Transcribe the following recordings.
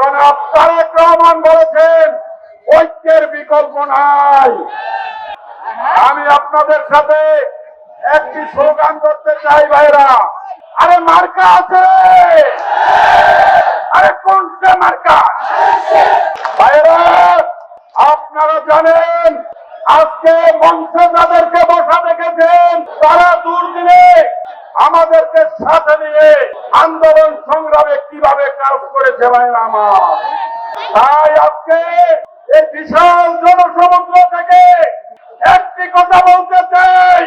জনাব তারেক রহমান বলেছেন, ঐক্যের বিকল্প নাই। আমি আপনাদের সাথে একটি স্লোগান করতে চাই ভাইরা আরে মার্কা আছে! আরে কোন সে মার্কা? ভাইরা আপনারা জানেন, আজকে মঞ্চে যাদেরকে বসা দেখেছেন, তারা দুর্দিনে আমাদেরকে সাথে নিয়ে আন্দোলন সংগ্রামে কীভাবে কাজ করেছে ভাইরা আমার তাই আজকে এই বিশাল জনসমুদ্র থেকে একটি কথা বলতে চাই।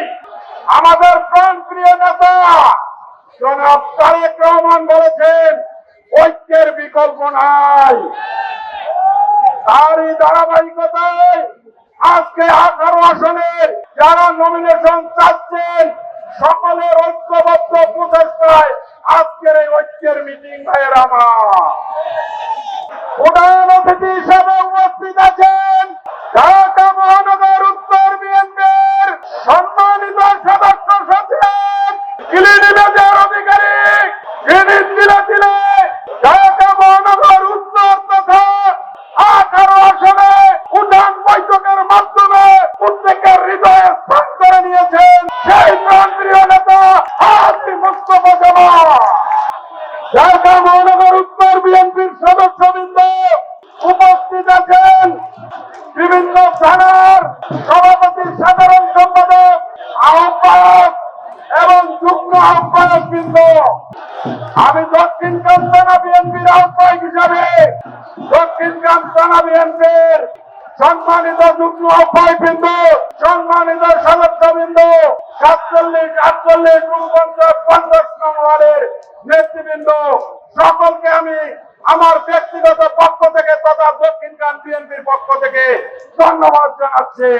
আমাদের প্রাণপ্রিয় নেতা জনাব তারেক রহমান বলেছেন, ঐক্যের বিকল্প নাই। তারই ধারাবাহিকতায় আজকে আঠারো আসনের যারা নমিনেশন চাচ্ছেন, সকলের ঐক্যবদ্ধ প্রচেষ্টায় আজকের মিটিং ভাইয়ের আমার। প্রধান অতিথি হিসেবে উপস্থিত আছেন ঢাকা মহানগর উত্তর বিএনপির সম্মানিত সদস্য সচিব ক্লিনিকের অধিকারী যিনি দিলে ঢাকা মহানগর উত্তর তথা আঠারো আসনে উঠান বৈঠকের মাধ্যমে প্রত্যেকের হৃদয়ে স্থান করে নিয়েছেন সেই প্রাণপ্রিয় নেতা হাজি মুস্তফা ঢাকা মহানগর উত্তর বিএনপির সদস্যবৃন্দ উপস্থিত আছেন বিভিন্ন থানার সভাপতি সাধারণ সম্পাদক, আহ্বায়ক এবং যুগ্ম আহ্বায়ক বৃন্দ আমি দক্ষিণ কামতানা বিএনপির আহ্বায়ক হিসাবে দক্ষিণ কামতানা বিএনপির সম্মানিত যুগ্ম আহ্বায়ক বৃন্দ সম্মানিত সদস্যবৃন্দ সাতচল্লিশ, আটচল্লিশ উনপঞ্চাশ পঞ্চাশ নং ওয়ার্ডের নেতৃবৃন্দ, সকলকে আমি আমার ব্যক্তিগত পক্ষ থেকে তথা দক্ষিণ কান বিএনপির পক্ষ থেকে ধন্যবাদ জানাচ্ছি।